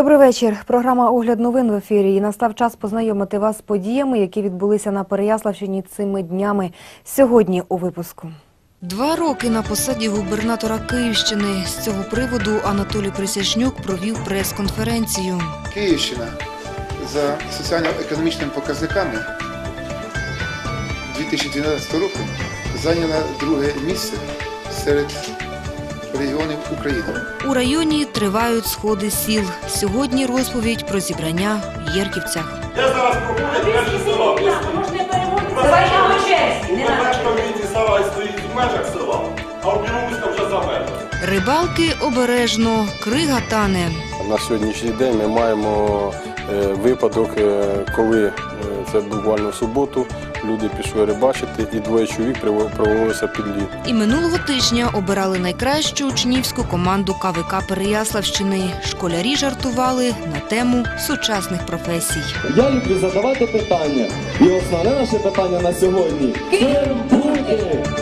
Добрий вечір. Програма Огляд новин в ефірі. І настав час познайомити вас з подіями, які відбулися на Переяславщині цими днями. Сьогодні у випуску. Два роки на посаді губернатора Київщини. З цього приводу Анатолій Присяжнюк провів прес-конференцію. Київщина за соціально-економічними показниками 2012 року зайняла друге місце серед регіонів України. У районі тривають сходи сіл. Сьогодні розповідь про зібрання в Єрківцях. Я зараз пропоную села і стоїть в межах села, а в Білоруська вже за межами. Рибалки обережно, крига тане. На сьогоднішній день ми маємо е, випадок, е, коли е, це буквально в суботу, люди пішли рибачити і двоє чоловік провалилися під лід. І минулого тижня обирали найкращу учнівську команду КВК Переяславщини. Школярі жартували на тему сучасних професій. Я люблю задавати питання. І основне наше питання на сьогодні ким бути?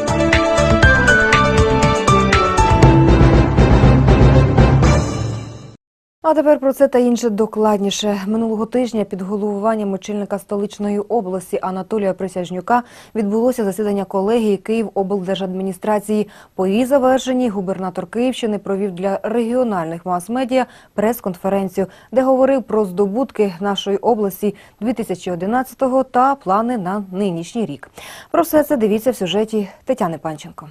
А тепер про це та інше докладніше. Минулого тижня під головуванням очільника столичної області Анатолія Присяжнюка відбулося засідання колегії Київоблдержадміністрації. По її завершенні губернатор Київщини провів для регіональних мас-медіа прес-конференцію, де говорив про здобутки нашої області 2011-го та плани на нинішній рік. Про все це дивіться в сюжеті Тетяни Панченко.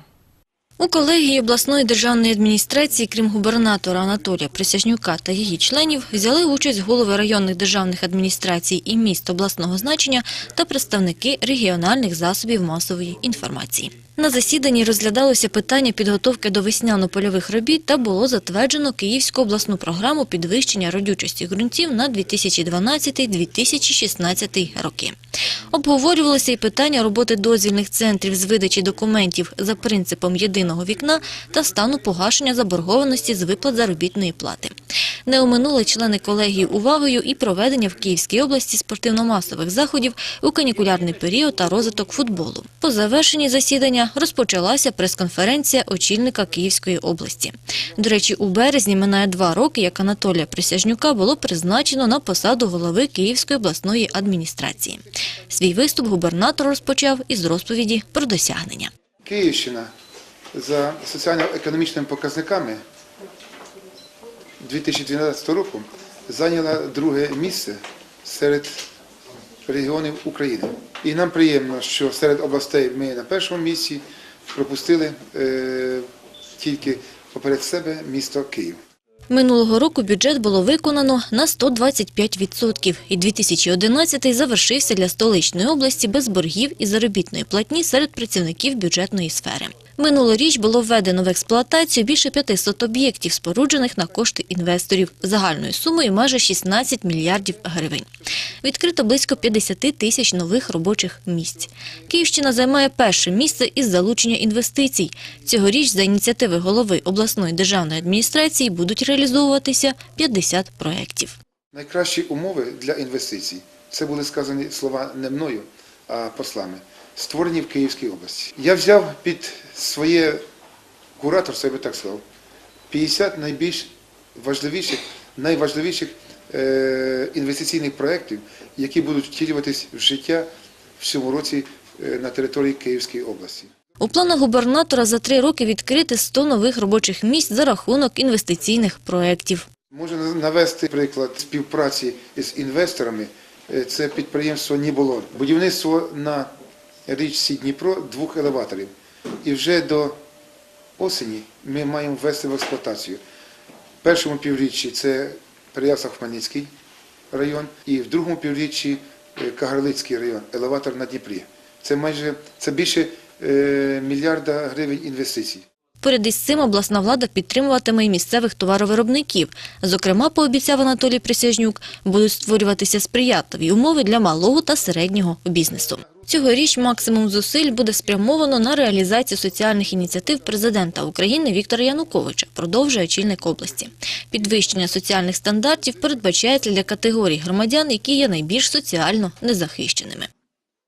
У колегії обласної державної адміністрації, крім губернатора Анатолія Присяжнюка та її членів, взяли участь голови районних державних адміністрацій і міст обласного значення та представники регіональних засобів масової інформації. На засіданні розглядалося питання підготовки до весняно-польових робіт та було затверджено Київську обласну програму підвищення родючості ґрунтів на 2012-2016 роки. Обговорювалося і питання роботи дозвільних центрів з видачі документів за принципом єдиного вікна та стану погашення заборгованості з виплат заробітної плати. Не оминули члени колегії увагою і проведення в Київській області спортивно-масових заходів у канікулярний період та розвиток футболу. По завершенні засідання розпочалася прес-конференція очільника Київської області. До речі, у березні минає два роки, як Анатолія Присяжнюка було призначено на посаду голови Київської обласної адміністрації. Свій виступ губернатор розпочав із розповіді про досягнення. Київщина за соціально-економічними показниками 2012 року зайняла друге місце серед регіонів України. І нам приємно, що серед областей ми на першому місці пропустили е, тільки поперед себе місто Київ. Минулого року бюджет було виконано на 125%, і 2011 завершився для столичної області без боргів і заробітної платні серед працівників бюджетної сфери. Минулоріч було введено в експлуатацію більше 500 об'єктів, споруджених на кошти інвесторів, загальною сумою майже 16 мільярдів гривень. Відкрито близько 50 тисяч нових робочих місць. Київщина займає перше місце із залучення інвестицій. Цьогоріч за ініціативи голови обласної державної адміністрації будуть реалізовуватися 50 проєктів. Найкращі умови для інвестицій це були сказані слова не мною, а послами, створені в Київській області. Я взяв під своє кураторство, я би так сказав, 50 найбільш важливіших, найважливіших е, інвестиційних проєктів, які будуть втілюватись в життя в цьому році е, на території Київської області. У планах губернатора за три роки відкрити 100 нових робочих місць за рахунок інвестиційних проєктів. Можна навести приклад співпраці з інвесторами. Е, Це підприємство Ніболон. Будівництво на річці Дніпро двох елеваторів. І вже до осені ми маємо ввести в експлуатацію. В першому півріччі це Переяслав-Хмельницький район, і в другому півріччі е, Кагарлицький район, елеватор на Дніпрі. Це майже це більше е, мільярда гривень інвестицій. Поряд із цим обласна влада підтримуватиме і місцевих товаровиробників. Зокрема, пообіцяв Анатолій Присяжнюк, будуть створюватися сприятливі умови для малого та середнього бізнесу. Цьогоріч максимум зусиль буде спрямовано на реалізацію соціальних ініціатив президента України Віктора Януковича, продовжує очільник області. Підвищення соціальних стандартів передбачається для категорій громадян, які є найбільш соціально незахищеними.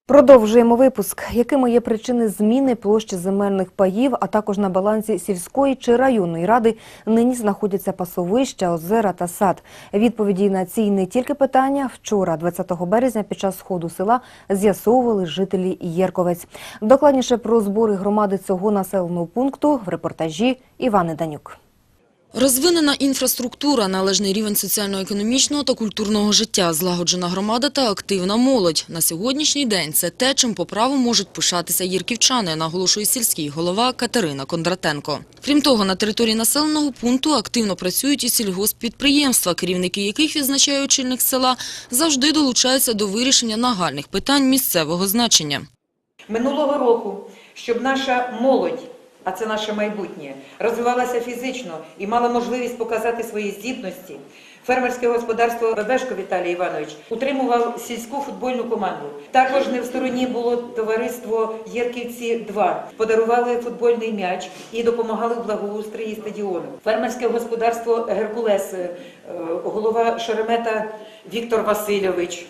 Продовжуємо випуск. Якими є причини зміни площі земельних паїв, а також на балансі сільської чи районної ради нині знаходяться пасовища, озера та сад. Відповіді на ці не тільки питання вчора, 20 березня, під час сходу села з'ясовували жителі Єрковець. Докладніше про збори громади цього населеного пункту в репортажі Івани Данюк. Розвинена інфраструктура, належний рівень соціально-економічного та культурного життя, злагоджена громада та активна молодь. На сьогоднішній день це те, чим по праву можуть пишатися їрківчани, наголошує сільський голова Катерина Кондратенко. Крім того, на території населеного пункту активно працюють і сільгосппідприємства, керівники яких, відзначає очільник села, завжди долучаються до вирішення нагальних питань місцевого значення. Минулого року, щоб наша молодь, а це наше майбутнє, розвивалася фізично і мала можливість показати свої здібності, фермерське господарство Бебешко Віталій Іванович утримував сільську футбольну команду. Також не в стороні було товариство Єрківці 2 Подарували футбольний м'яч і допомагали в благоустрої стадіону. Фермерське господарство Геркулес, е, голова Шеремета Віктор Васильович.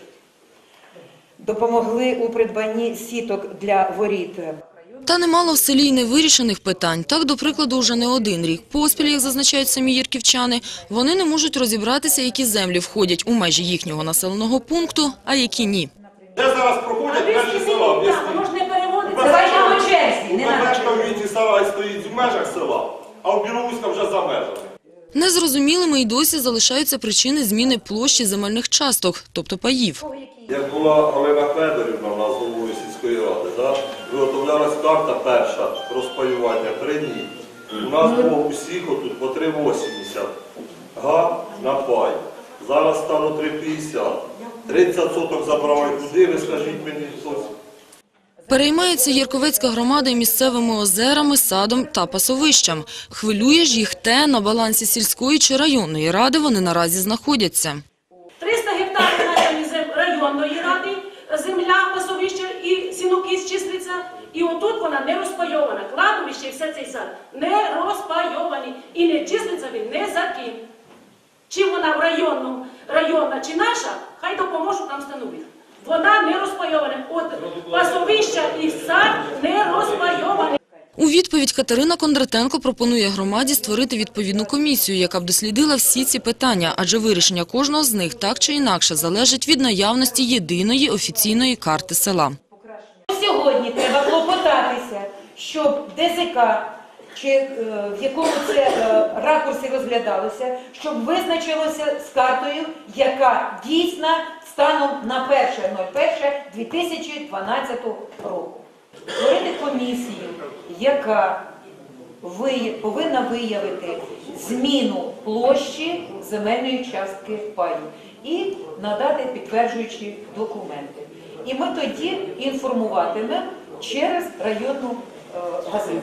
Допомогли у придбанні сіток для воріт. Та немало в селі й невирішених питань. Так, до прикладу, вже не один рік поспіль, як зазначають самі їрківчани, вони не можуть розібратися, які землі входять у межі їхнього населеного пункту, а які ні. Де зараз проходять межі села? Так, переводиться. Давайте по черзі, не в місті Сарай стоїть в межах села, а в Білоуська вже за межами. Незрозумілими й досі залишаються причини зміни площі земельних часток, тобто паїв. Як була Олена Федорівна у нас головою сільської ради, да? Виготовлялась карта перша розпаювання три дні. У нас було усіх отут по 3,80 га на пай. Зараз стало 3,50. 30 соток забрали куди, ви скажіть мені хтось. Переймається Єрковецька громада й місцевими озерами, садом та пасовищем. Хвилює ж їх те, на балансі сільської чи районної ради вони наразі знаходяться. 300 гектарів надані зем- районної ради, земля, пасовище і сінокіс числиться. І отут вона не розпайована. Кладовище і все цей сад не розпайовані. І не числиться він не за ким. Чи вона в районному, районна чи наша, хай допоможуть нам встановити. Вона не розпайована. От пасовища і сад не розпайовані. У відповідь Катерина Кондратенко пропонує громаді створити відповідну комісію, яка б дослідила всі ці питання, адже вирішення кожного з них так чи інакше залежить від наявності єдиної офіційної карти села. Сьогодні треба клопотатися, щоб ДЗК чи е, в якому це е, ракурсі розглядалося, щоб визначилося з картою, яка дійсна станом на 1.01.2012 року. Створити комісію, яка повинна виявити зміну площі земельної частки паю і надати підтверджуючі документи. І ми тоді інформуватимемо через районну е.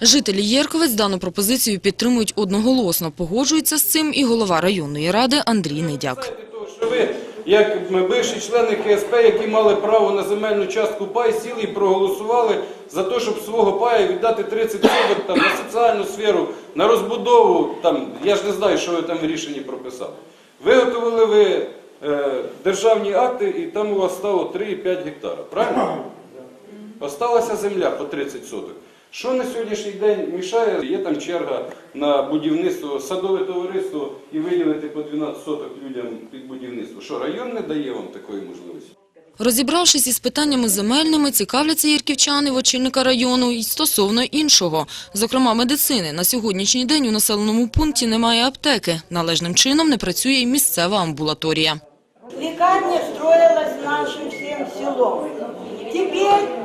Жителі Єрковець дану пропозицію підтримують одноголосно. Погоджується з цим і голова районної ради Андрій Недяк. ви, як бивші члени КСП, які мали право на земельну частку пай, сіли і проголосували за те, щоб свого пая віддати 30 соток на соціальну сферу, на розбудову. Там, я ж не знаю, що ви там в рішенні прописали. Виготовили ви е, державні акти, і там у вас стало 3,5 гектара. Правильно? Осталася земля по 30 соток. Що на сьогоднішній день мішає? Є там черга на будівництво, садове товариство і виділити по 12 соток людям під будівництво. Що район не дає вам такої можливості? Розібравшись із питаннями земельними, цікавляться єрківчани в очільника району і стосовно іншого. Зокрема, медицини. На сьогоднішній день у населеному пункті немає аптеки. Належним чином не працює і місцева амбулаторія. Лекарня строилась нашим всем селом. Теперь э,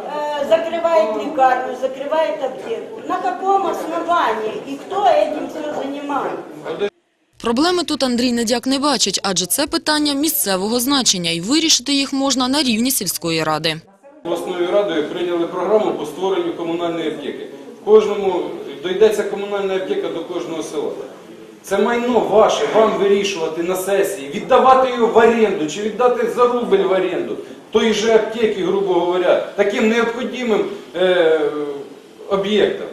закрывает лекарню, закрывает аптеку. На каком основании и кто этим все занимается? Проблеми тут Андрій Недяк не бачить, адже це питання місцевого значення, і вирішити їх можна на рівні сільської ради. Обласною радою прийняли програму по створенню комунальної аптеки. Кожному дойдеться комунальна аптека до кожного села. Це майно ваше, вам вирішувати на сесії, віддавати його в оренду чи віддати за рубль в оренду тої же аптеки, грубо говоря, таким необхідним е, об'єктам.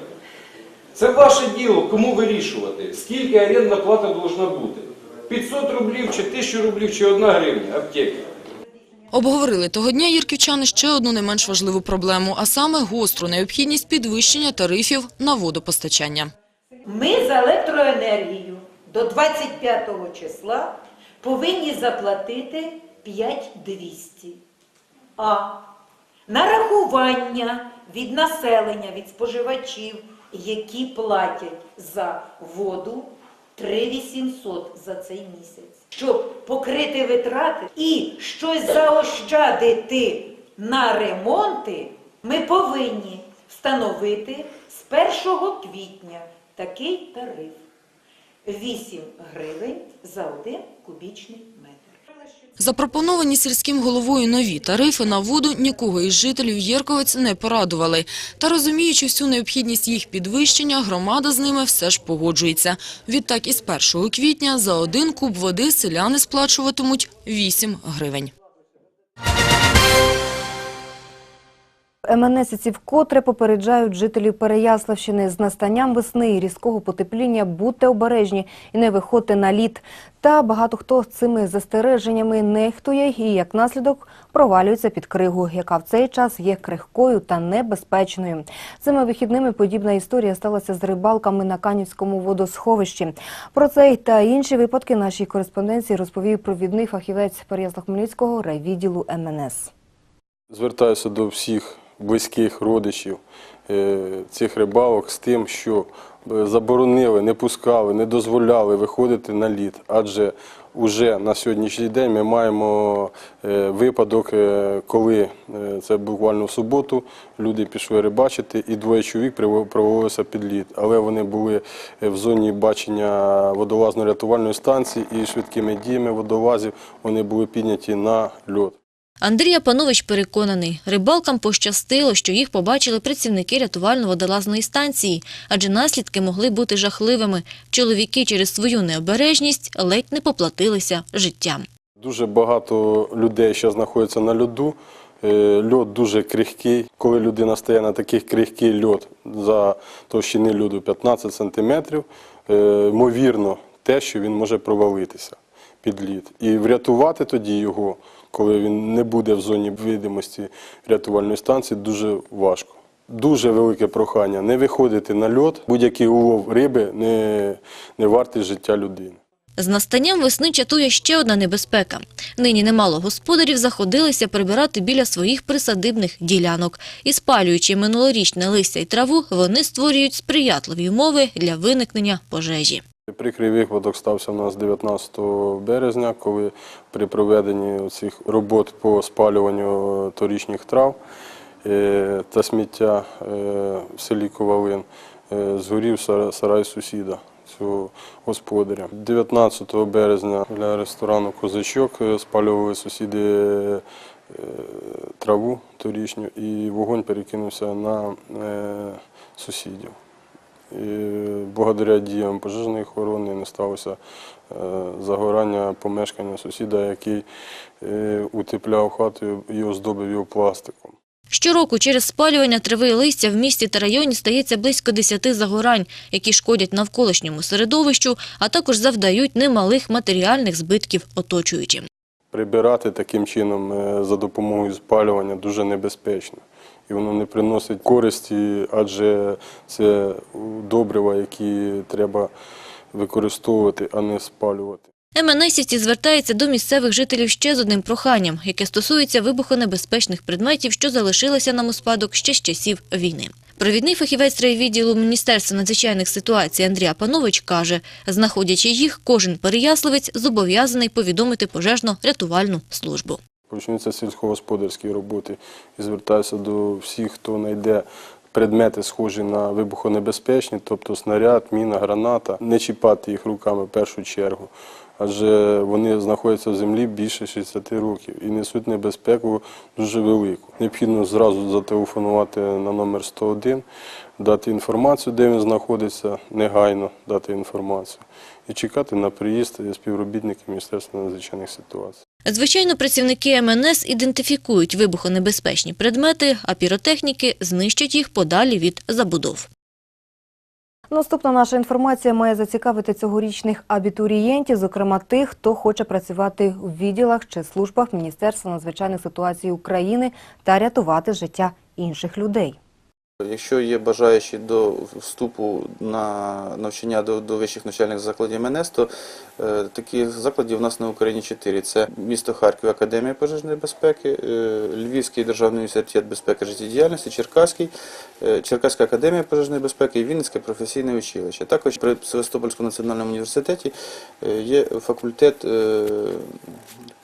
Це ваше діло, кому вирішувати, скільки орендна плата повинна бути. 500 рублів, чи 1000 рублів, чи 1 гривня аптеки. Обговорили того дня єрківчани ще одну не менш важливу проблему, а саме гостру необхідність підвищення тарифів на водопостачання. Ми за електроенергію до 25 числа повинні заплатити 5200. А нарахування від населення, від споживачів, які платять за воду 3800 за цей місяць. Щоб покрити витрати і щось заощадити на ремонти, ми повинні встановити з 1 квітня такий тариф 8 гривень за один кубічний метр. Запропоновані сільським головою нові тарифи на воду нікого із жителів Єрковець не порадували. Та розуміючи всю необхідність їх підвищення, громада з ними все ж погоджується. Відтак із 1 квітня за один куб води селяни сплачуватимуть 8 гривень. МНСівці вкотре попереджають жителів Переяславщини з настанням весни і різкого потепління будьте обережні і не виходьте на лід. Та багато хто цими застереженнями нехтує і, як наслідок, провалюється під кригу, яка в цей час є крихкою та небезпечною. Цими вихідними подібна історія сталася з рибалками на Канівському водосховищі. Про цей та інші випадки нашій кореспонденції розповів провідний фахівець Переяслав-Хмельницького райвідділу МНС. Звертаюся до всіх близьких родичів е, цих рибалок з тим, що е, заборонили, не пускали, не дозволяли виходити на лід. Адже вже на сьогоднішній день ми маємо е, випадок, коли це буквально в суботу, люди пішли рибачити, і двоє чоловік провалилися під лід. Але вони були в зоні бачення водолазно-рятувальної станції і швидкими діями водолазів вони були підняті на льот. Андрій Апанович переконаний, рибалкам пощастило, що їх побачили працівники рятувально-водолазної станції, адже наслідки могли бути жахливими. Чоловіки через свою необережність ледь не поплатилися життям. Дуже багато людей ще знаходяться на льоду. Е, Льод дуже крихкий. Коли людина стає на такий крихкий льод за товщини льоду 15 сантиметрів, е, ймовірно те, що він може провалитися під лід. І врятувати тоді його, коли він не буде в зоні видимості рятувальної станції, дуже важко. Дуже велике прохання не виходити на льод. Будь-який улов риби не, не вартий життя людини. З настанням весни чатує ще одна небезпека. Нині немало господарів заходилися прибирати біля своїх присадибних ділянок. І спалюючи минулорічне листя й траву, вони створюють сприятливі умови для виникнення пожежі. Прикрий випадок стався у нас 19 березня, коли при проведенні цих робот по спалюванню торічних трав е, та сміття е, в селі Ковалин е, згорів сарай сусіда. Цього господаря. 19 березня для ресторану Козачок е, спалювали сусіди е, траву торічню і вогонь перекинувся на е, сусідів. І благодаря діям пожежної охорони не сталося е, загорання помешкання сусіда, який е, утепляв хату і оздобив його пластиком. Щороку через спалювання трави і листя в місті та районі стається близько 10 загорань, які шкодять навколишньому середовищу, а також завдають немалих матеріальних збитків оточуючим. Прибирати таким чином е, за допомогою спалювання дуже небезпечно. І воно не приносить користі, адже це добрива, які треба використовувати, а не спалювати. МНСівці звертаються до місцевих жителів ще з одним проханням, яке стосується вибухонебезпечних предметів, що залишилися нам у спадок ще з часів війни. Провідний фахівець райвідділу Міністерства надзвичайних ситуацій Андрій Апанович каже, знаходячи їх, кожен переяславець зобов'язаний повідомити пожежно-рятувальну службу. Почнуться сільськогосподарські роботи і звертаюся до всіх, хто знайде предмети, схожі на вибухонебезпечні, тобто снаряд, міна, граната, не чіпати їх руками в першу чергу. Адже вони знаходяться в землі більше 60 років і несуть небезпеку дуже велику. Необхідно зразу зателефонувати на номер 101, дати інформацію, де він знаходиться, негайно дати інформацію і чекати на приїзд співробітників Міністерства надзвичайних ситуацій. Звичайно, працівники МНС ідентифікують вибухонебезпечні предмети, а піротехніки знищать їх подалі від забудов. Наступна наша інформація має зацікавити цьогорічних абітурієнтів, зокрема тих, хто хоче працювати у відділах чи службах Міністерства надзвичайних ситуацій України та рятувати життя інших людей. Якщо є бажаючі до вступу на навчання до, до вищих навчальних закладів МНС, то е, таких закладів у нас на Україні чотири. Це місто Харків, Академія пожежної безпеки, е, Львівський державний університет безпеки життєдіяльності, Черкаський, е, Черкаська академія пожежної безпеки і Вінницьке професійне училище. Також при Севастопольському національному університеті е, є факультет е,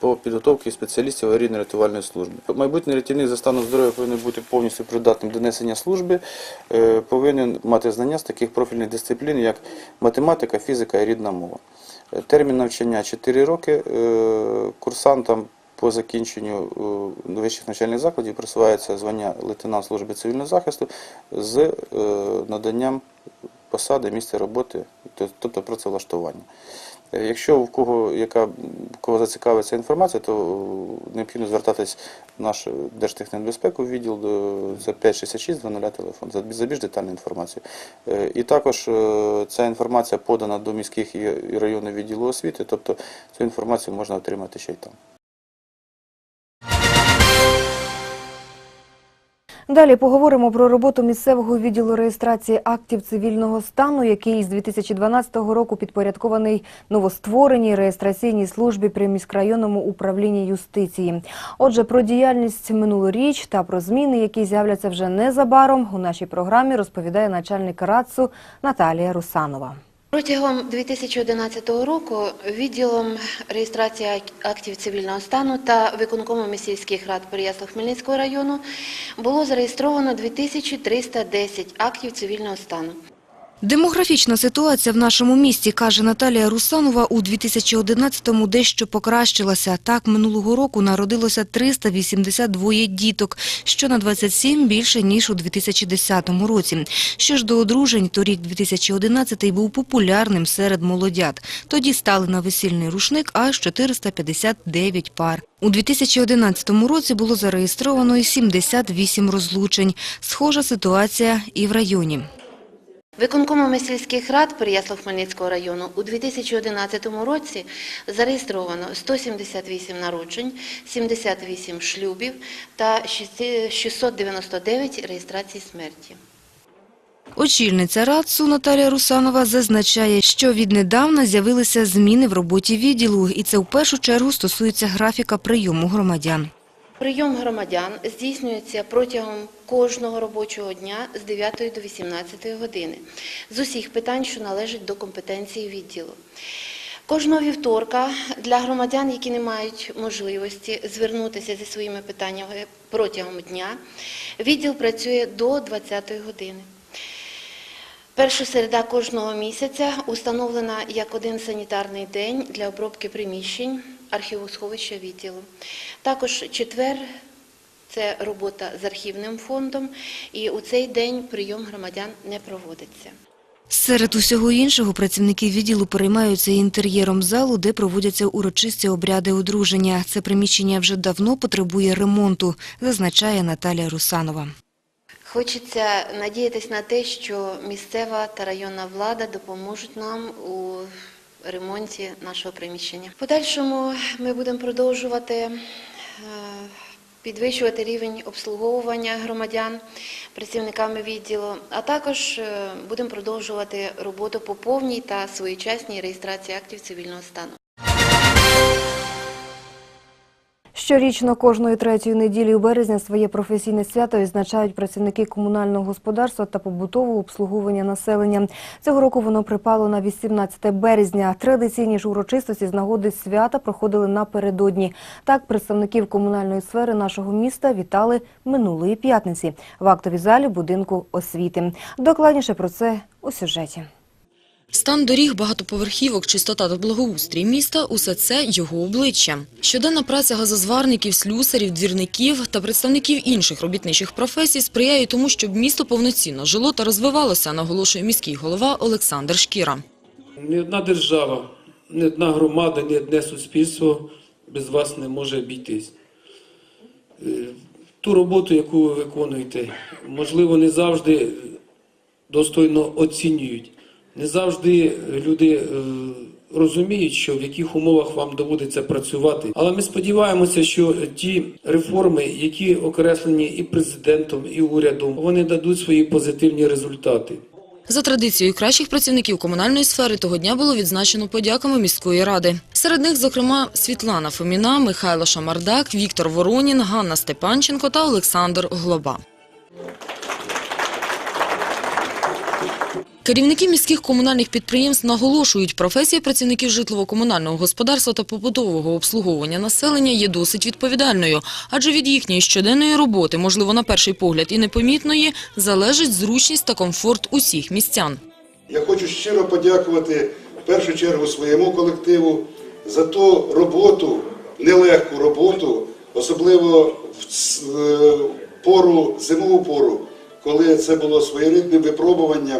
по підготовці спеціалістів аварійно-рятувальної служби. Майбутній рятівник за станом здоров'я повинен бути повністю придатним до несення служби, е, повинен мати знання з таких профільних дисциплін, як математика, фізика і рідна мова. Е, Термін навчання 4 роки. Е, Курсантам по закінченню вищих навчальних закладів присвається звання лейтенант служби цивільного захисту з наданням посади, місця роботи, тобто працевлаштування. Е, Якщо в кого яка в кого зацікавить ця інформація, то е, необхідно звертатись в наш е, Держтехнебезпеку відділ за це 566 00 телефон за, більш детальну інформацію. І також ця інформація подана до міських і районних відділів освіти, тобто цю інформацію можна отримати ще й там. Далі поговоримо про роботу місцевого відділу реєстрації актів цивільного стану, який з 2012 року підпорядкований новоствореній реєстраційній службі при міськрайонному управлінні юстиції. Отже, про діяльність минулоріч та про зміни, які з'являться вже незабаром, у нашій програмі розповідає начальник РАЦУ Наталія Русанова. Протягом 2011 року відділом реєстрації актів цивільного стану та виконкомом сільських рад Переяслав-Хмельницького району було зареєстровано 2310 актів цивільного стану. Демографічна ситуація в нашому місті, каже Наталія Русанова, у 2011-му дещо покращилася. Так, минулого року народилося 382 діток, що на 27 більше, ніж у 2010 році. Що ж до одружень, то рік 2011 був популярним серед молодят. Тоді стали на весільний рушник аж 459 пар. У 2011 році було зареєстровано і 78 розлучень. Схожа ситуація і в районі. Виконкомом сільських рад Переяслав-Хмельницького району у 2011 році зареєстровано 178 народжень, 78 шлюбів та 699 реєстрацій смерті. Очільниця РАЦУ Наталія Русанова зазначає, що віднедавна з'явилися зміни в роботі відділу, і це в першу чергу стосується графіка прийому громадян. Прийом громадян здійснюється протягом кожного робочого дня з 9 до 18 години з усіх питань, що належать до компетенції відділу. Кожного вівторка для громадян, які не мають можливості звернутися зі своїми питаннями протягом дня, відділ працює до 20 години. Перша середа кожного місяця установлена як один санітарний день для обробки приміщень архівосховища відділу. Також четвер це робота з архівним фондом, і у цей день прийом громадян не проводиться. Серед усього іншого працівники відділу переймаються інтер'єром залу, де проводяться урочисті обряди одруження. Це приміщення вже давно потребує ремонту, зазначає Наталія Русанова. Хочеться надіятися на те, що місцева та районна влада допоможуть нам у ремонті нашого приміщення. В подальшому ми будемо продовжувати е, підвищувати рівень обслуговування громадян працівниками відділу, а також е, будемо продовжувати роботу по повній та своєчасній реєстрації актів цивільного стану. Щорічно кожної третьої неділі у березня своє професійне свято відзначають працівники комунального господарства та побутового обслуговування населення. Цього року воно припало на 18 березня. Традиційні ж урочистості з нагоди свята проходили напередодні. Так, представників комунальної сфери нашого міста вітали минулої п'ятниці в актовій залі будинку освіти. Докладніше про це у сюжеті. Стан доріг, багатоповерхівок, чистота та благоустрій міста – усе це його обличчя. Щоденна праця газозварників, слюсарів, двірників та представників інших робітничих професій сприяє тому, щоб місто повноцінно жило та розвивалося, наголошує міський голова Олександр Шкіра. Ні одна держава, ні одна громада, ні одне суспільство без вас не може обійтись. Е, Ту роботу, яку ви виконуєте, можливо, не завжди достойно оцінюють. Не завжди люди е, розуміють, що в яких умовах вам доводиться працювати. Але ми сподіваємося, що ті реформи, які окреслені і президентом, і урядом, вони дадуть свої позитивні результати. За традицією кращих працівників комунальної сфери того дня було відзначено подяками міської ради. Серед них, зокрема, Світлана Фоміна, Михайло Шамардак, Віктор Воронін, Ганна Степанченко та Олександр Глоба. Керівники міських комунальних підприємств наголошують, професія працівників житлово-комунального господарства та побутового обслуговування населення є досить відповідальною, адже від їхньої щоденної роботи, можливо, на перший погляд і непомітної, залежить зручність та комфорт усіх містян. Я хочу щиро подякувати в першу чергу своєму колективу за ту роботу, нелегку роботу, особливо в е, пору, зимову пору, коли це було своєрідним випробуванням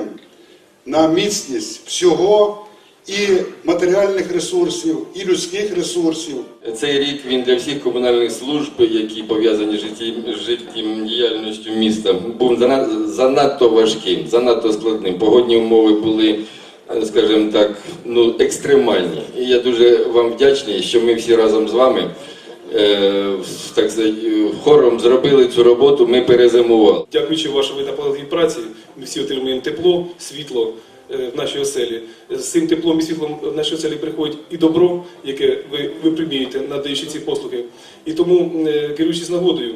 на міцність всього і матеріальних ресурсів, і людських ресурсів. Цей рік він для всіх комунальних служб, які пов'язані з життєдіяльністю міста, був занадто важким, занадто складним. Погодні умови були, е, скажімо так, ну, екстремальні. І я дуже вам вдячний, що ми всі разом з вами так сказати, е, хором зробили цю роботу, ми перезимували. Дякуючи вашій наполегливій праці, ми всі отримуємо тепло, світло е, в нашій оселі. З цим теплом і світлом в нашій оселі приходить і добро, яке ви випромінюєте, надаючи ці послуги. І тому, е, керуючись нагодою,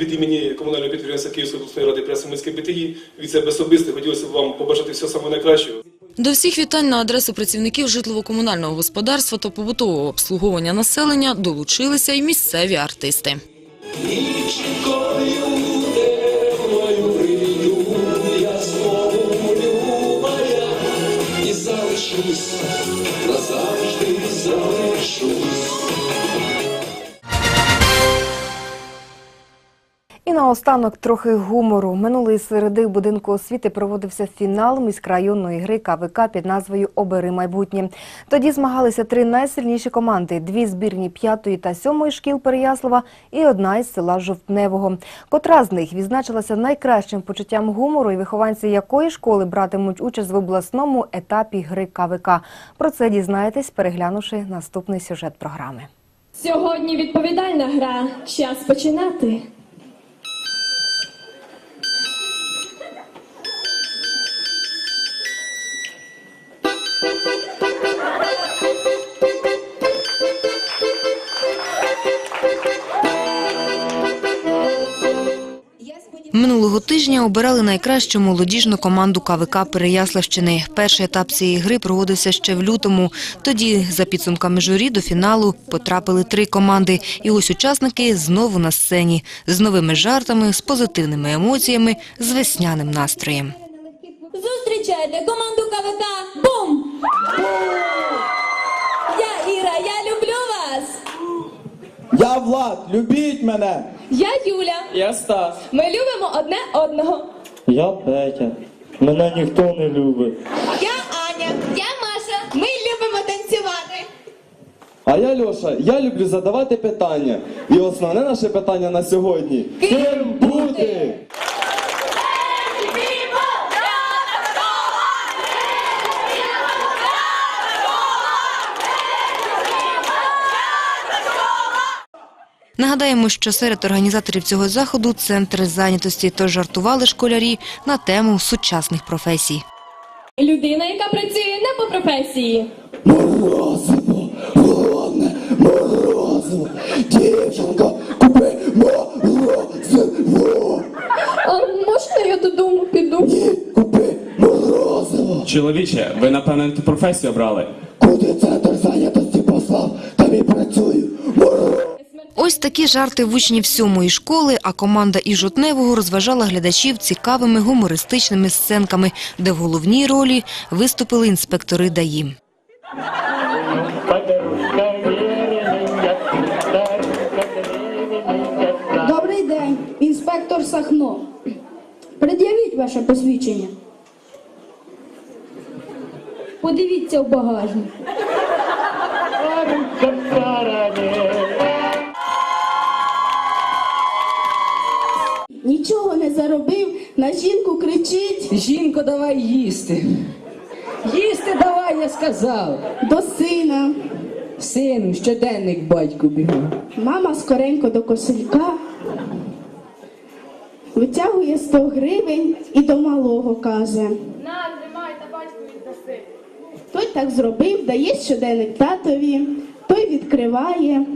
від імені комунального підприємства Київської обласної ради преси Миське БТІ, від себе особисто хотілося б вам побажати всього самого найкращого. До всіх вітань на адресу працівників житлово-комунального господарства та побутового обслуговування населення долучилися й місцеві артисти. Наостанок трохи гумору. Минулої середи в будинку освіти проводився фінал міськрайонної гри КВК під назвою Обери майбутнє. Тоді змагалися три найсильніші команди: дві збірні п'ятої та сьомої шкіл Переяслава і одна із села Жовтневого. Котра з них відзначилася найкращим почуттям гумору, і вихованці якої школи братимуть участь в обласному етапі гри КВК. Про це дізнаєтесь, переглянувши наступний сюжет програми. Сьогодні відповідальна гра. Час починати. Обирали найкращу молодіжну команду КВК Переяславщини. Перший етап цієї гри проводився ще в лютому. Тоді, за підсумками журі, до фіналу потрапили три команди. І ось учасники знову на сцені з новими жартами, з позитивними емоціями, з весняним настроєм. Зустрічайте команду КВК Бум! Я Іра, я люблю вас! Я Влад, любіть мене! Я Юля. Я Стас. Ми любимо одне одного. Я Петя. Мене ніхто не любить. Я Аня. Я Маша. Ми любимо танцювати. А я Льоша, я люблю задавати питання. І основне наше питання на сьогодні ким бути? Нагадаємо, що серед організаторів цього заходу центри зайнятості, тож жартували школярі на тему сучасних професій. Людина, яка працює не по професії. Морозиво, головне, морозиво. Дівчинка, купи морозиво. А можна я додому піду? Ні, купи морозиво. Чоловіче, ви напевно ту професію обрали. Куди центр зайнятості такі жарти в учнів сьомої школи, а команда із Жутневого розважала глядачів цікавими гумористичними сценками, де в головній ролі виступили інспектори ДАІ. Добрий день, інспектор Сахно. Пред'явіть ваше посвідчення. Подивіться в багажник. Нічого не заробив, на жінку кричить. Жінко, давай їсти. Їсти давай, я сказав. До сина. Сину, щоденник батьку бігав. Мама скоренько до кошелька. Витягує 100 гривень і до малого каже. На, тримай, та батьку віддаси. Той так зробив, дає щоденник татові, той відкриває.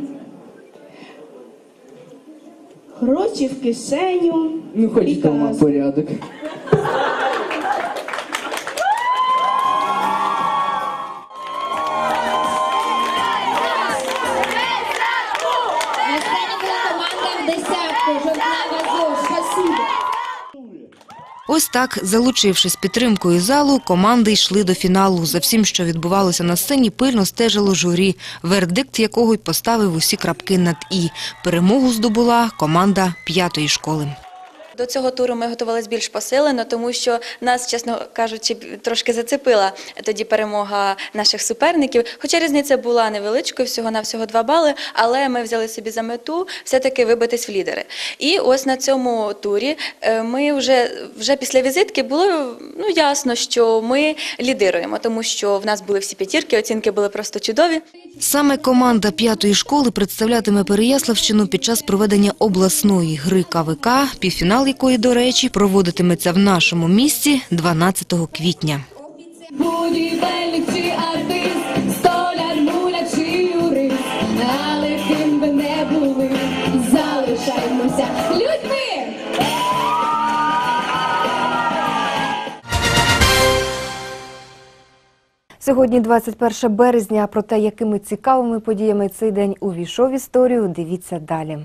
Гроші в кишеню. Ну, хоч дома порядок. Ось так, залучившись підтримкою залу, команди йшли до фіналу. За всім, що відбувалося на сцені, пильно стежило журі, вердикт якого й поставив усі крапки над «і». Перемогу здобула команда п'ятої школи. До цього туру ми готувалися більш посилено, тому що нас, чесно кажучи, трошки зацепила тоді перемога наших суперників. Хоча різниця була невеличкою, всього на всього два бали, але ми взяли собі за мету все-таки вибитись в лідери. І ось на цьому турі е, ми вже, вже після візитки було ну, ясно, що ми лідируємо, тому що в нас були всі п'ятірки, оцінки були просто чудові. Саме команда п'ятої школи представлятиме Переяславщину під час проведення обласної гри КВК, півфінал якої, до речі, проводитиметься в нашому місті 12 квітня. Будівельник артист, столяр, муля чи юрист, але ким би не були, залишаймося людьми! Сьогодні 21 березня. Про те, якими цікавими подіями цей день увійшов в історію, дивіться далі.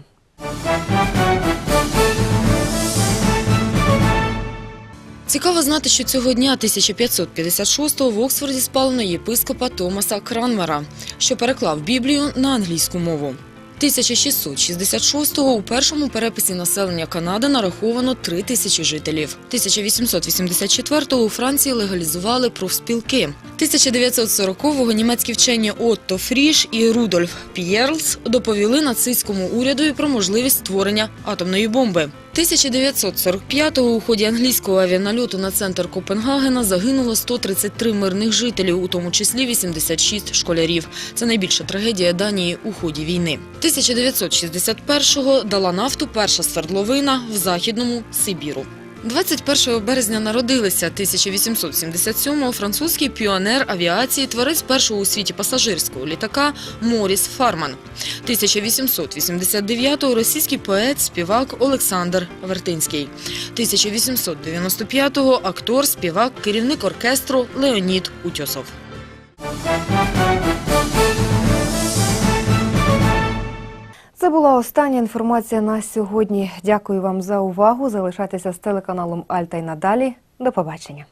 Цікаво знати, що цього дня 1556-го в Оксфорді спалено єпископа Томаса Кранмера, що переклав Біблію на англійську мову. 1666-го у першому переписі населення Канади нараховано 3 тисячі жителів. 1884-го у Франції легалізували профспілки. 1940-го німецькі вчені Отто Фріш і Рудольф П'єрлс доповіли нацистському урядові про можливість створення атомної бомби. 1945-го у ході англійського авіанальоту на центр Копенгагена загинуло 133 мирних жителів, у тому числі 86 школярів. Це найбільша трагедія Данії у ході війни. 1961-го дала нафту перша свердловина в Західному Сибіру. 21 березня народилися 1877-го французький піонер авіації, творець першого у світі пасажирського літака Моріс Фарман. 1889-го російський поет, співак Олександр Вертинський. 1895-го актор, співак, керівник оркестру Леонід Утьосов. Це була остання інформація на сьогодні. Дякую вам за увагу. Залишайтеся з телеканалом Альта і надалі. До побачення.